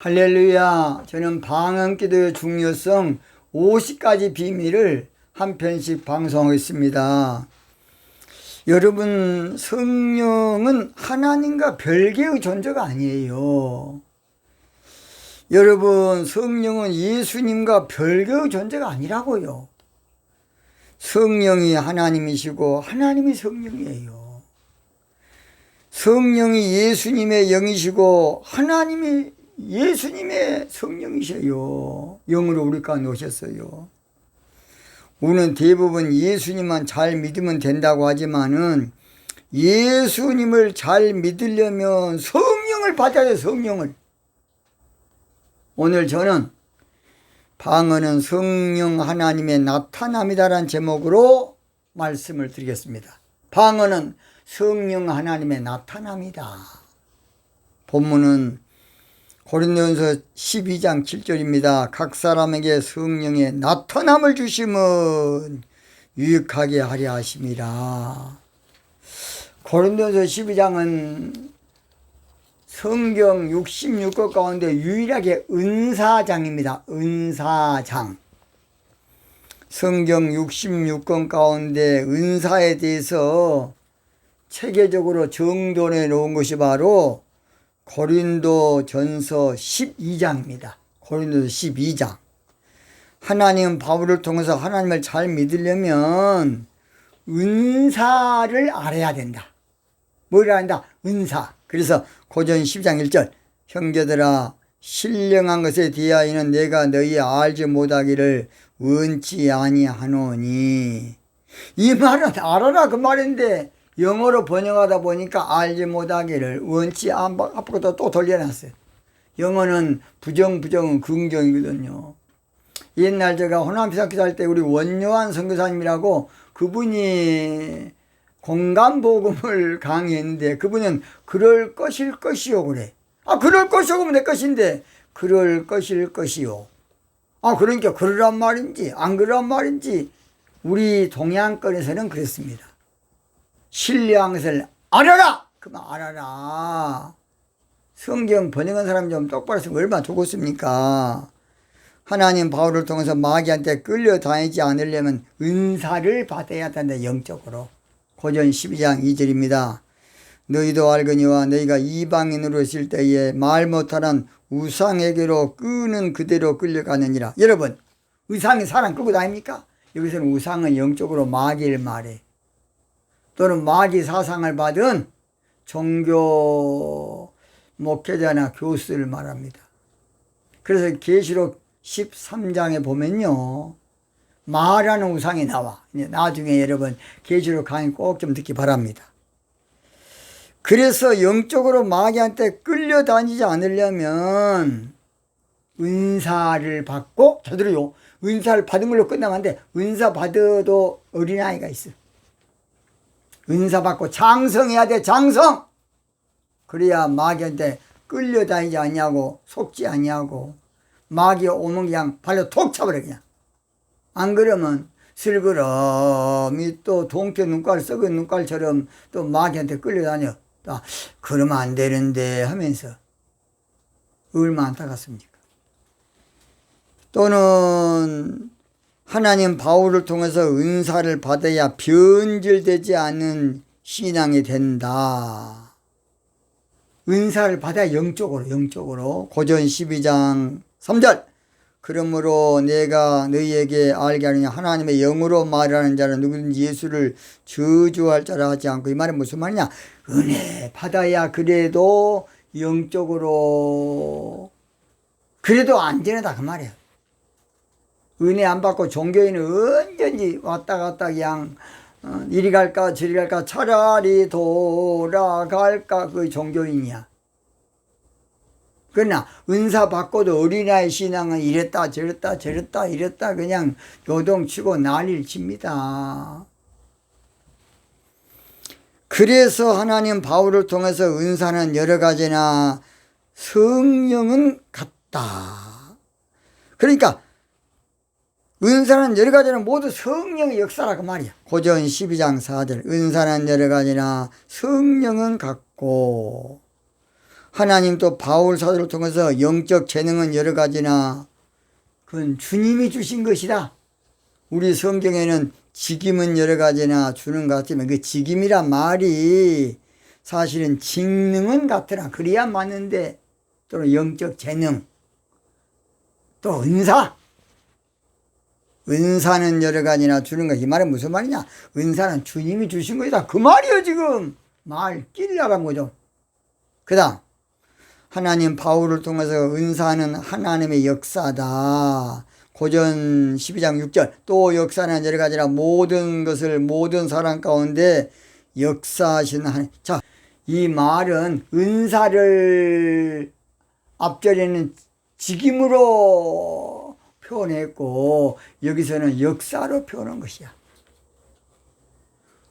할렐루야. 저는 방언기도의 중요성 50가지 비밀을 한 편씩 방송했습니다. 여러분, 성령은 하나님과 별개의 존재가 아니에요. 여러분, 성령은 예수님과 별개의 존재가 아니라고요. 성령이 하나님이시고 하나님이 성령이에요. 성령이 예수님의 영이시고 하나님이 예수님의 성령이셔요. 영으로 우리 가운데 오셨어요. 우리는 대부분 예수님만 잘 믿으면 된다고 하지만은 예수님을 잘 믿으려면 성령을 받아야 돼, 성령을. 오늘 저는 방언은 성령 하나님의 나타남이다라는 제목으로 말씀을 드리겠습니다. 방언은 성령 하나님의 나타남이다. 본문은 고린도전서 12장 7절입니다. 각 사람에게 성령의 나타남을 주심은 유익하게 하려 하심이라. 고린도전서 12장은 성경 66권 가운데 유일하게 은사장입니다. 은사장. 성경 66권 가운데 은사에 대해서 체계적으로 정돈해 놓은 것이 바로 고린도 전서 12장입니다. 고린도서 12장. 하나님 바울을 통해서 하나님을 잘 믿으려면 은사를 알아야 된다. 뭘 된다? 은사. 그래서 고전 10장 1절 형제들아 신령한 것에 대하여는 내가 너희 알지 못하기를 원치 아니하노니 이 말은 알아라 그 말인데 영어로 번역하다 보니까 알지 못하기를 원치 안 앞으로 또 돌려놨어요. 영어는 부정 부정은 긍정이거든요. 옛날 제가 호남피사 기도 할 때 우리 원요한 선교사님이라고 그분이 공간복음을 강의했는데 그분은 그럴 것일 것이요 그래. 아 그럴 것이요 그러면 내 것인데 그럴 것일 것이요. 아 그러니까 그러란 말인지 안 그러란 말인지 우리 동양권에서는 그랬습니다. 것을 알아라! 그만 알아라. 성경 번역한 사람이 좀 똑바로 쓰면 얼마나 좋겠습니까? 하나님 바울을 통해서 마귀한테 끌려다니지 않으려면 은사를 받아야 된다, 영적으로. 고전 12장 2절입니다. 너희도 알거니와 너희가 이방인으로 있을 때에 말 못하는 우상에게로 끄는 그대로 끌려가느니라. 여러분, 우상이 사람 끌고 다닙니까? 여기서는 우상은 영적으로 마귀를 말해. 또는 마귀 사상을 받은 종교 목회자나 교수를 말합니다. 그래서 계시록 13장에 보면요. 마라는 우상이 나와. 나중에 여러분 계시록 강의 꼭 좀 듣기 바랍니다. 그래서 영적으로 마귀한테 끌려다니지 않으려면 은사를 받고 저들요 은사를 받은 걸로 돼. 은사 받아도 어린아이가 있어. 은사 받고 장성해야 돼, 장성! 그래야 마귀한테 끌려다니지 않냐고, 속지 않냐고, 마귀 오면 그냥 발로 톡 차버려, 그냥. 안 그러면 슬그럼이 또 동태 눈깔, 썩은 눈깔처럼 또 마귀한테 끌려다녀. 아, 그러면 안 되는데 하면서 얼마나 안타깝습니까? 또는 하나님 바울을 통해서 은사를 받아야 변질되지 않는 신앙이 된다. 은사를 받아야 영적으로, 영적으로. 고전 12장 3절. 그러므로 내가 너희에게 알게 하느냐. 하나님의 영으로 말하는 자는 누구든지 예수를 저주할 자라 하지 않고 이 말은 무슨 말이냐. 은혜 받아야 그래도 영적으로 그래도 안전하다 그 말이에요. 은혜 안 받고 종교인은 언제든지 왔다 갔다 그냥 어, 이리 갈까 저리 갈까 차라리 돌아갈까 그 종교인이야. 그러나 은사 받고도 어린아이 신앙은 이랬다 저랬다 저랬다 이랬다 그냥 요동치고 난리를 칩니다. 그래서 하나님 바울을 통해서 은사는 여러 가지나 성령은 같다. 그러니까 은사는 여러 가지는 모두 성령의 역사라고 말이야. 고전 12장 4절. 은사는 여러 가지나 성령은 같고 하나님 또 바울 사도를 통해서 영적 재능은 여러 가지나 그건 주님이 주신 것이다. 우리 성경에는 직임은 여러 가지나 주는 것 같지만 그 직임이란 말이 사실은 직능은 같으나 그래야 맞는데 또는 영적 재능 또 은사 은사는 여러 가지나 주는 것. 이 말은 무슨 말이냐? 은사는 주님이 주신 것이다. 그 말이요, 지금. 말 끼려간 거죠. 그 다음. 하나님 바울을 통해서 은사는 하나님의 역사다. 고전 12장 6절. 또 역사는 여러 가지나 모든 것을 모든 사람 가운데 역사하신 하나님. 자, 이 말은 은사를 앞절에는 직임으로 표현했고 여기서는 역사로 표현한 것이야.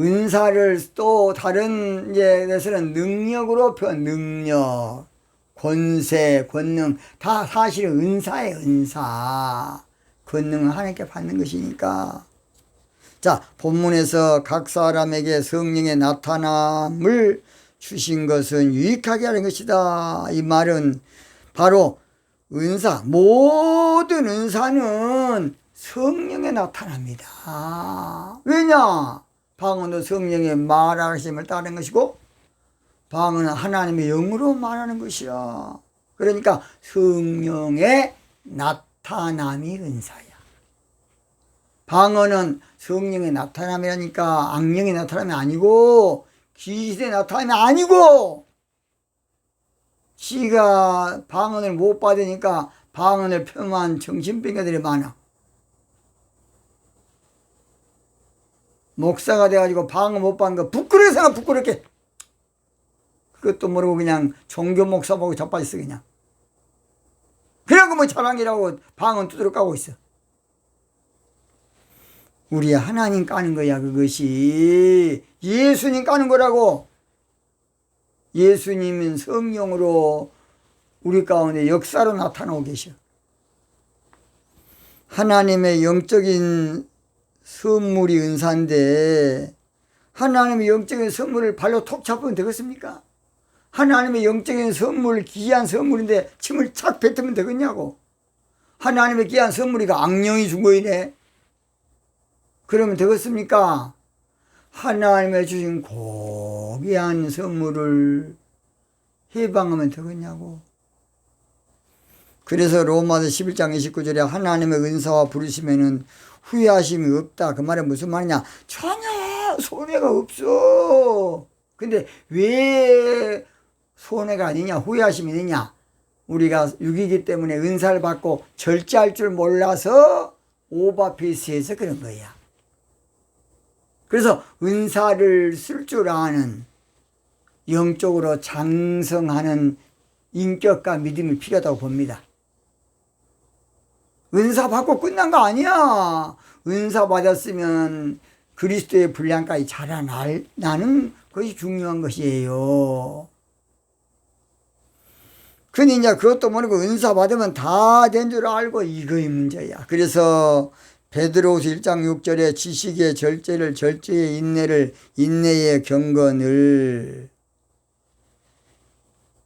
은사를 또 다른 이제 데서는 능력으로 표현, 능력, 권세, 권능 다 사실은 은사의 은사. 권능은 하나님께 받는 것이니까. 자, 본문에서 각 사람에게 성령의 나타남을 주신 것은 유익하게 하는 것이다. 이 말은 바로 은사, 모든 은사는 성령에 나타납니다. 왜냐? 방언은 성령의 말하심을 따르는 것이고, 방언은 하나님의 영으로 말하는 것이야. 그러니까 성령의 나타남이 은사야. 방언은 성령의 나타남이라니까 악령의 나타남이 아니고, 귀신의 나타남이 아니고, 지가 방언을 못 받으니까 방언을 폄한 정신병자들이 많아. 목사가 돼가지고 방언 못 받는 거 부끄러워서 부끄럽게. 그것도 모르고 그냥 종교 목사 보고 자빠졌어 그냥. 그런 거뭐 자랑이라고 방언 두드러 까고 있어. 우리 하나님 까는 거야 그것이. 예수님 까는 거라고. 예수님은 성령으로 우리 가운데 역사로 나타나고 계셔. 하나님의 영적인 선물이 은사인데 하나님의 영적인 선물을 발로 톡 잡으면 되겠습니까? 하나님의 영적인 선물, 귀한 선물인데 침을 착 뱉으면 되겠냐고. 하나님의 귀한 선물이가 악령이 준 거이네. 그러면 되겠습니까? 하나님의 주신 고귀한 선물을 해방하면 되겠냐고. 그래서 로마서 11장 29절에 하나님의 은사와 부르시면은 후회하심이 없다. 그 말은 무슨 말이냐? 전혀 손해가 없어. 근데 왜 손해가 아니냐? 후회하심이 있느냐? 우리가 육이기 때문에 은사를 받고 절제할 줄 몰라서 오바페이스해서 그런 거야. 그래서 은사를 쓸 줄 아는 영적으로 장성하는 인격과 믿음이 필요하다고 봅니다. 은사 받고 끝난 거 아니야. 은사 받았으면 그리스도의 분량까지 자라나는 것이 중요한 것이에요. 근데 이제 그것도 모르고 은사 받으면 다 된 줄 알고 이거의 문제야. 그래서 베드로후서 1장 6절에 지식의 절제를 절제의 인내를 인내의 경건을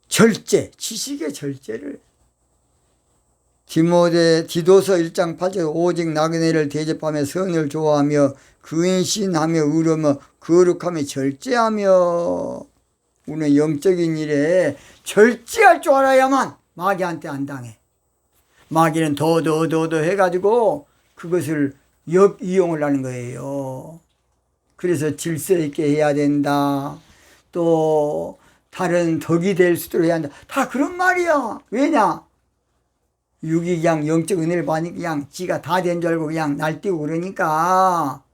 절제 지식의 절제를 디모데 디도서 1장 8절 오직 나그네를 대접하며 성을 좋아하며 근신하며 의로며 거룩하며 절제하며 우리는 영적인 일에 절제할 줄 알아야만 마귀한테 안 당해. 마귀는 더더더더 해가지고 그것을 역 이용을 하는 거예요. 그래서 질서 있게 해야 된다. 또 다른 덕이 될 수도 해야 한다. 다 그런 말이야. 왜냐? 육이 그냥 영적 은혜를 받으니까 그냥 지가 다 된 줄 알고 그냥 날뛰고 그러니까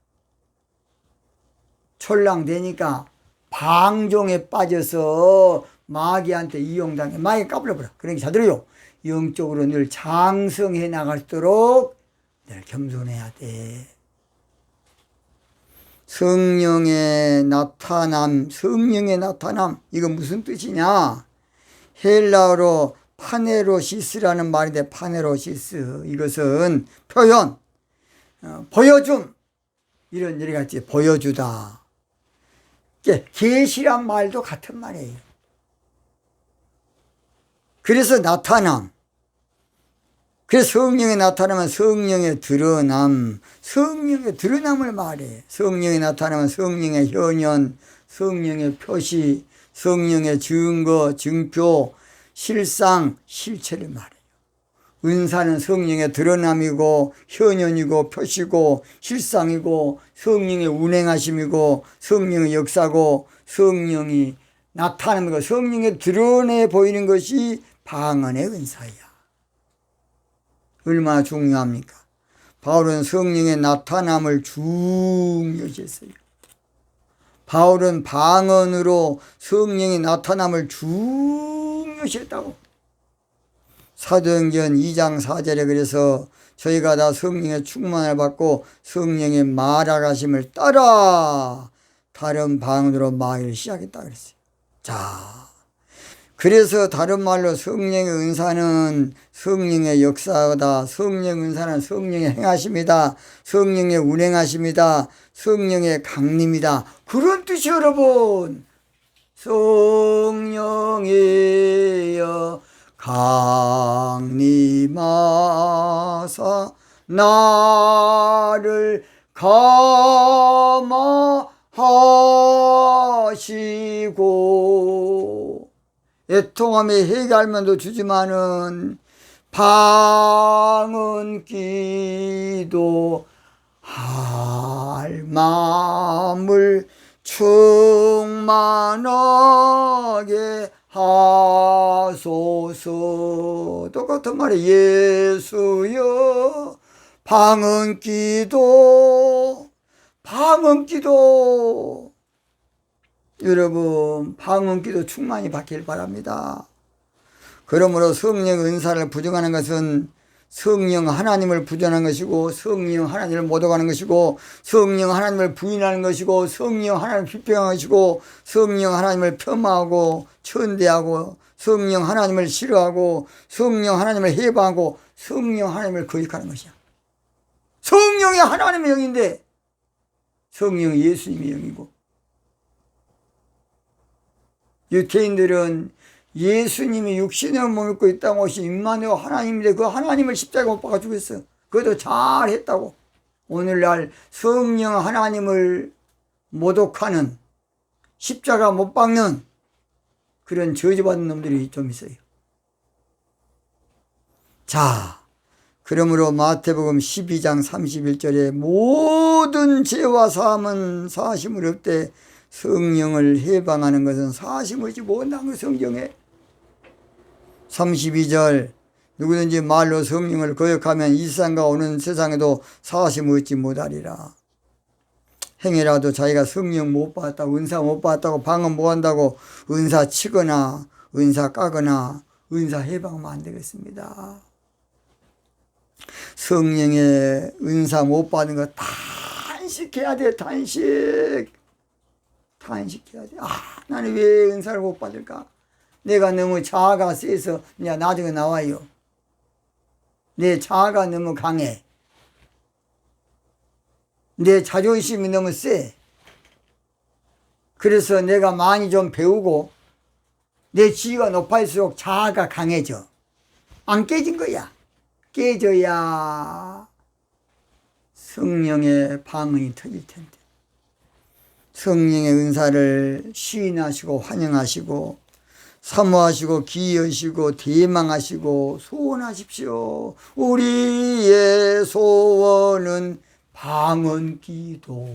촐랑 되니까 방종에 빠져서 마귀한테 이용당해. 마귀 까불어버려. 그러니까 잘 들어요. 영적으로 늘 장성해 나갈수록 늘 겸손해야 돼. 성령의 나타남, 성령의 나타남, 이거 무슨 뜻이냐? 헬라어로 파네로시스라는 말인데, 파네로시스. 이것은 표현, 어, 보여줌. 이런 여러 가지 보여주다. 계시란 말도 같은 말이에요. 그래서 나타남. 그래서 성령이 나타나면 성령의 드러남, 성령의 드러남을 말해. 성령이 나타나면 성령의 현현, 성령의 표시, 성령의 증거, 증표, 실상, 실체를 말해요. 은사는 성령의 드러남이고, 현현이고, 표시고, 실상이고, 성령의 운행하심이고, 성령의 역사고, 성령이 나타나는 것, 성령의 드러내 보이는 것이 방언의 은사야. 얼마나 중요합니까? 바울은 성령의 나타남을 중요시했어요. 바울은 방언으로 성령의 나타남을 중요시했다고. 사도행전 2장 4절에 그래서 저희가 다 성령의 충만을 받고 성령의 말하가심을 따라 다른 방언으로 말을 시작했다 그랬어요. 자, 그래서 다른 말로 성령의 은사는 성령의 역사다. 성령 은사는 성령의 행하심이다. 성령의 운행하심이다. 성령의 강림이다. 그런 뜻이 여러분. 성령이여 강림하사 나를 감화하시고 애통함에 해결만도 주지만은 방은 기도 할 마음을 충만하게 하소서. 똑같은 말이 예수여 방은 기도 방은 기도 여러분 방언 기도 충만히 받길 바랍니다. 그러므로 성령 은사를 부정하는 것은 성령 하나님을 부정하는 것이고 성령 하나님을 모독하는 것이고 성령 하나님을 부인하는 것이고 성령 하나님을 비평하는 것이고 성령 하나님을 폄하하고 천대하고 성령 하나님을 싫어하고 성령 하나님을 해방하고 성령 하나님을 거역하는 것이야. 성령이 하나님의 영인데 성령이 예수님의 영이고 유태인들은 예수님이 육신을 먹고 이 땅 오신 임마누엘 하나님인데 그 하나님을 십자가 못 박아 죽였어. 그것도 잘 했다고. 오늘날 성령 하나님을 모독하는 십자가 못 박는 그런 저주받은 놈들이 좀 있어요. 자, 그러므로 마태복음 12장 31절에 모든 죄와 사함은 사심을 없대 성령을 해방하는 것은 사심없이 못한 거 성경에. 32절. 누구든지 말로 성령을 거역하면 이 세상과 오는 세상에도 사심 얻지 못하리라. 행해라도 자기가 성령 못 받았다고 은사 못 받았다고 방언 못 한다고 은사 치거나 은사 까거나 은사 해방하면 안 되겠습니다. 성령의 은사 못 받은 거 단식해야 돼 단식 탄식해야 돼. 아, 나는 왜 은사를 못 받을까? 내가 너무 자아가 세서 이제 나중에 나와요. 내 자아가 너무 강해. 내 자존심이 너무 세. 그래서 내가 많이 좀 배우고 내 지위가 높아질수록 자아가 강해져. 안 깨진 거야. 깨져야 성령의 방언이 터질 텐데. 성령의 은사를 시인하시고 환영하시고 사모하시고 기여하시고 대망하시고 소원하십시오. 우리의 소원은 방언 기도.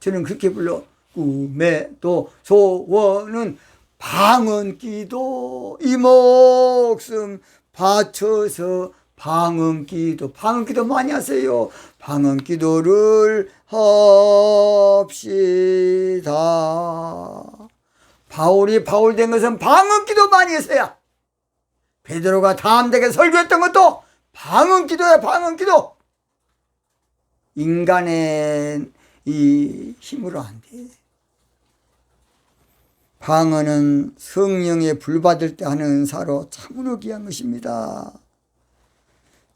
저는 그렇게 불러. 꿈의 도 소원은 방언 기도. 이 목숨 바쳐서 방언 기도, 방언 기도 많이 하세요. 방언 기도를 합시다. 바울이 바울 된 것은 방언 기도 많이 했어야. 베드로가 다음되게 설교했던 것도 방언 기도야, 방언 기도. 인간의 이 힘으로 안 돼. 방언은 성령에 불받을 때 하는 은사로 참으로 귀한 것입니다.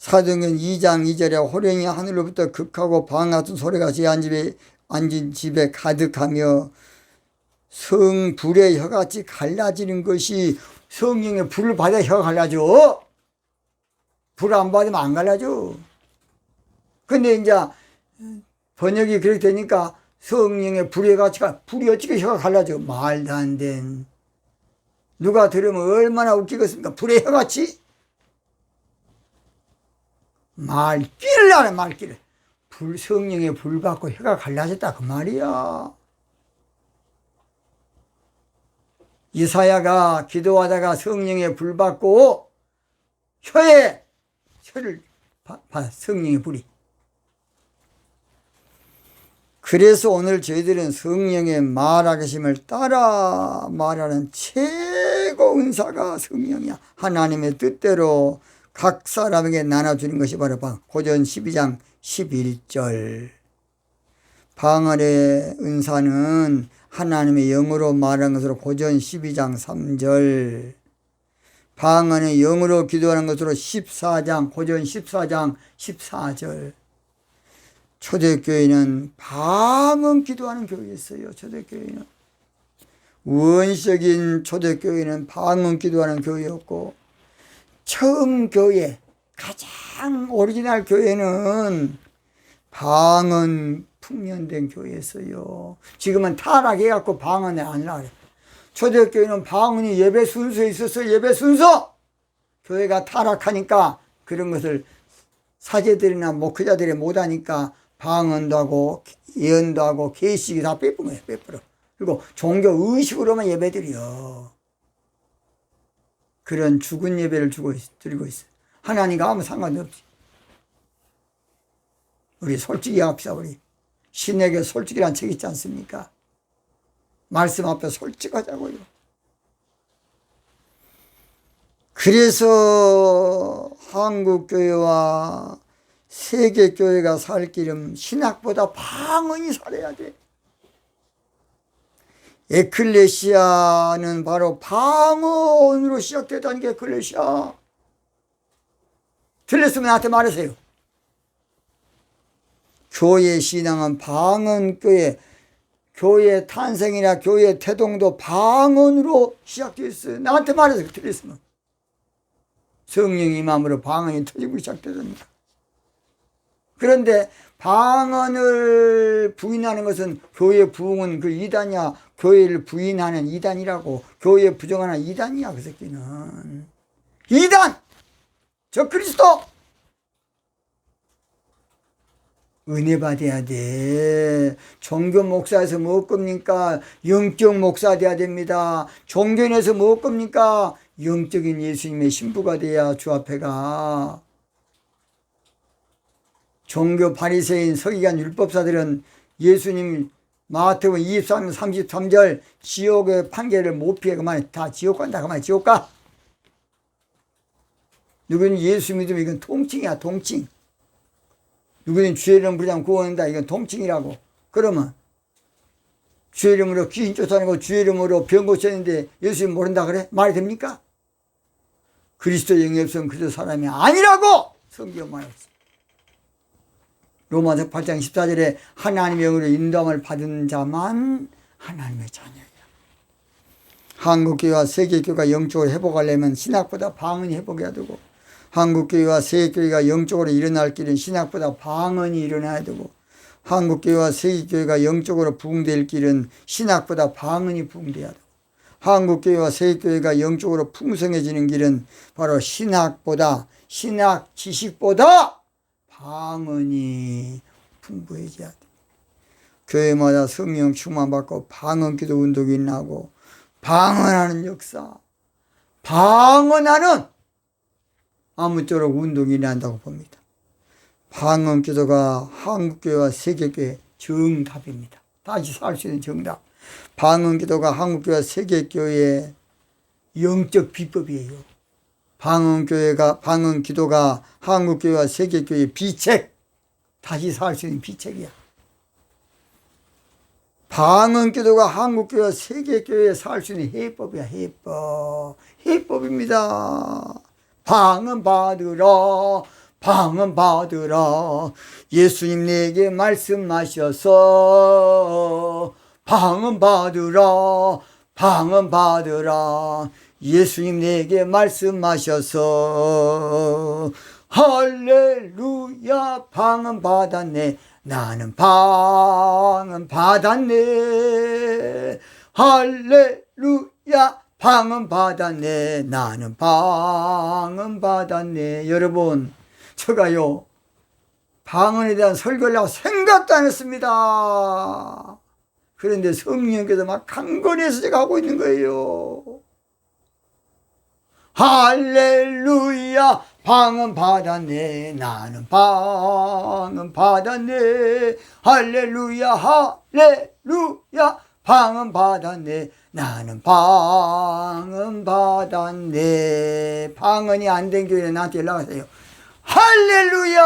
사도행전 2장 2절에 호령이 하늘로부터 극하고 방 같은 소리가 제 앉집에 앉은 집에 가득하며 성 불의 혀같이 갈라지는 것이 성령의 불을 받아 혀가 갈라져. 불 안 받으면 안 갈라져. 근데 이제 번역이 그렇게 되니까 성령의 불의 가치가 불이 어떻게 혀가 갈라져? 말도 안 된. 누가 들으면 얼마나 웃기겠습니까? 불의 혀같이? 말귀를 하는 말귀를. 불, 성령의 불 받고 혀가 갈라졌다. 그 말이야. 이사야가 기도하다가 성령의 불 받고 혀에 혀를 봐, 봐 성령의 불이. 그래서 오늘 저희들은 성령의 말하심을 따라 말하는 최고 은사가 성령이야. 하나님의 뜻대로 각 사람에게 나눠주는 것이 바로 방. 고전 12장 11절. 방언의 은사는 하나님의 영으로 말하는 것으로 고전 12장 3절. 방언의 영으로 기도하는 것으로 14장, 고전 14장 14절. 초대교회는 방언 기도하는 교회였어요. 초대교회는. 원적인 초대교회는 방언 기도하는 교회였고, 처음 교회, 가장 오리지널 교회는 방언 풍년된 교회였어요. 지금은 타락해갖고 방언에 안 나와요. 초대교회는 방언이 예배 순서에 있어서 예배 순서! 교회가 타락하니까 그런 것을 사제들이나 목회자들이 못하니까 방언도 하고 예언도 하고 계식이 다 거예요. 빼뿌려. 그리고 종교 의식으로만 예배드려. 그런 죽은 예배를 주고 있, 드리고 있어요. 하나님과 아무 상관이 없지. 우리 솔직히 합시다. 우리 신에게 솔직이란 책 있지 않습니까? 말씀 앞에 솔직하자고요. 그래서 한국교회와 세계교회가 살 길은 신학보다 방언이 살아야 돼. 에클레시아는 바로 방언으로 시작되던 게 에클레시아. 틀렸으면 나한테 말하세요. 교회 신앙은 방언교회, 교회 탄생이나 교회 태동도 방언으로 시작되어 있어요. 나한테 말해서 틀렸으면. 성령이 마음으로 방언이 터지고 시작되습니다. 그런데 방언을 부인하는 것은 교회 부흥은 그 이단이야. 교회를 부인하는 이단이라고. 교회 부정하는 이단이야, 그 새끼는. 이단! 저 그리스도! 은혜 받아야 돼. 종교 목사에서 뭐 겁니까? 영적 목사 돼야 됩니다. 종교인에서 뭐 겁니까? 영적인 예수님의 신부가 돼야 주 앞에 가. 종교 바리새인 서기관 율법사들은 예수님 마태복음 23장 33절 지옥의 판결을 못 피해 그만 다 지옥 간다 그만 지옥 가. 누구는 예수 믿으면 이건 통칭이야 통칭. 누구는 주의 이름 부르자면 구원한다 이건 통칭이라고. 그러면 주의 이름으로 귀신 쫓아내고 주의 이름으로 병 고쳤는데 예수님 모른다 그래? 말이 됩니까? 그리스도 영이 없으면 그저 사람이 아니라고 성경 말했어. 로마서 8장 14절에 하나님의 영으로 인도함을 받은 자만 하나님의 자녀야. 한국교회와 세계교회가 영적으로 회복하려면 신학보다 방언이 회복해야 되고 한국교회와 세계교회가 영적으로 일어날 길은 신학보다 방언이 일어나야 되고 한국교회와 세계교회가 영적으로 부흥될 길은 신학보다 방언이 부흥돼야 되고 한국교회와 세계교회가 영적으로 풍성해지는 길은 바로 신학보다 신학 지식보다 방언이 풍부해져야 돼. 교회마다 성령 충만받고 방언기도 운동이 나고 방언하는 역사, 방언하는 아무쪼록 운동이 난다고 봅니다. 방언기도가 한국교회와 세계교회 정답입니다. 다시 살 수 있는 정답. 방언기도가 한국교회와 세계교회의 영적 비법이에요. 방언교회가, 방언기도가 한국교회와 세계교회의 비책, 다시 살 수 있는 비책이야. 방언기도가 한국교회와 세계교회에 살 수 있는 해법이야, 해법. 해법입니다. 방언 받으라, 방언 받으라. 예수님 내게 말씀하셔서 방언 받으라, 방언 받으라. 예수님 내게 말씀하셔서 할렐루야 방은 받았네. 나는 방은 받았네. 할렐루야 방은 받았네. 나는 방은 받았네. 여러분 제가요 방언에 대한 설교를 하고 생각도 안 했습니다. 그런데 성령께서 막 강건해서 제가 하고 있는 거예요 할렐루야. 방은 받았네. 나는 방은 받았네. 할렐루야 할렐루야. 방은 받았네. 나는 방은 받았네. 방언이 안 된 교회 나한테 연락하세요. 할렐루야